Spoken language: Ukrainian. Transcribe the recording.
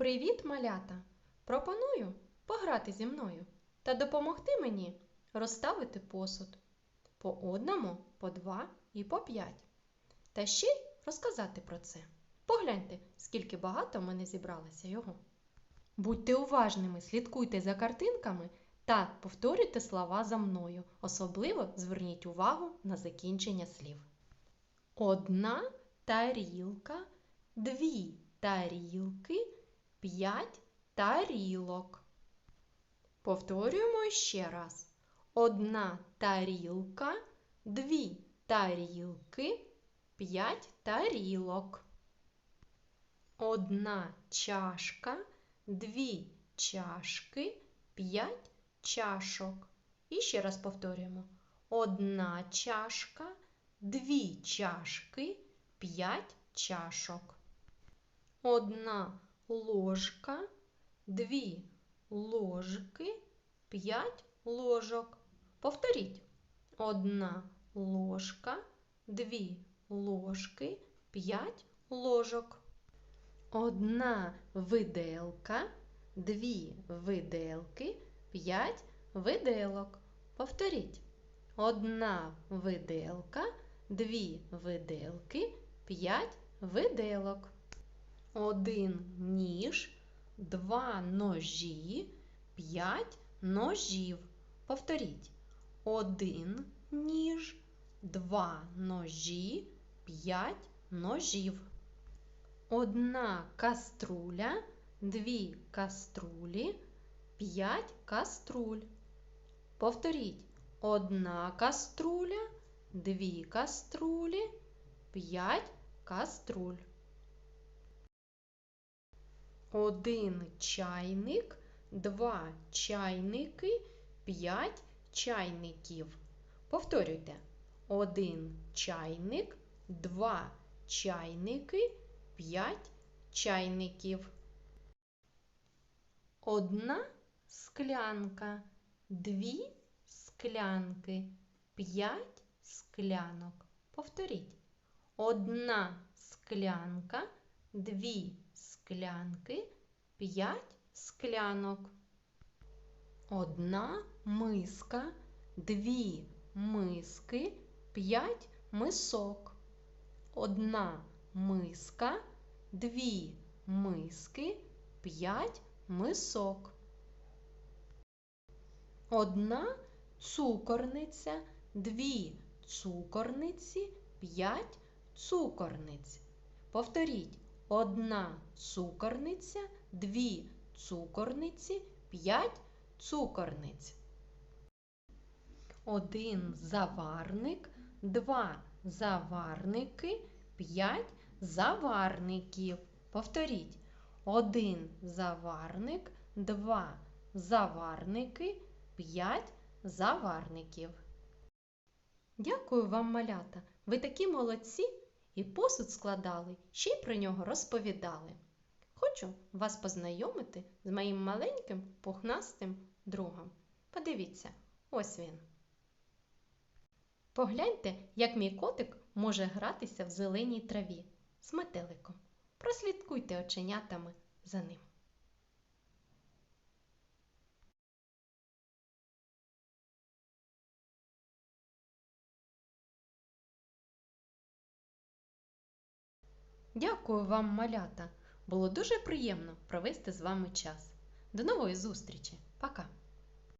Привіт, малята! Пропоную пограти зі мною та допомогти мені розставити посуд по одному, по два і по п'ять. Та ще й розказати про це. Погляньте, скільки багато в мене зібралося його. Будьте уважними, слідкуйте за картинками та повторюйте слова за мною. Особливо зверніть увагу на закінчення слів. Одна тарілка, дві тарілки, п'ять тарілок. Повторюємо ще раз. Одна тарілка, дві тарілки, п'ять тарілок. Одна чашка, дві чашки, п'ять чашок. І ще раз повторюємо. Одна чашка, дві чашки, п'ять чашок. Одна ложка, дві ложки, п'ять ложок. Повторіть. Одна ложка, дві ложки, п'ять ложок. Одна виделка, дві виделки, п'ять виделок. Повторіть. Одна виделка, дві виделки, п'ять виделок. Один ніж, два ножі, п'ять ножів. Повторіть. Один ніж, два ножі, п'ять ножів. Одна каструля, дві каструлі, п'ять каструль. Повторіть. Одна каструля, дві каструлі, п'ять каструль. Один чайник, два чайники, п'ять чайників. Повторюйте. Один чайник, два чайники, п'ять чайників. Одна склянка, дві склянки, п'ять склянок. Повторіть. Одна склянка, дві склянки, п'ять склянок. Одна миска, дві миски, п'ять мисок. Одна миска, дві миски, п'ять мисок. Одна цукорниця, дві цукорниці, п'ять цукорниць. Повторіть. Одна цукорниця, дві цукорниці, п'ять цукорниць. Один заварник, два заварники, п'ять заварників. Повторіть. Один заварник, два заварники, п'ять заварників. Дякую вам, малята! Ви такі молодці і посуд складали, ще й про нього розповідали. Хочу вас познайомити з моїм маленьким пухнастим другом. Подивіться, ось він. Погляньте, як мій котик може гратися в зеленій траві з метеликом. Прослідкуйте оченятами за ним. Дякую вам, малята! Було дуже приємно провести з вами час. До нової зустрічі! Пока!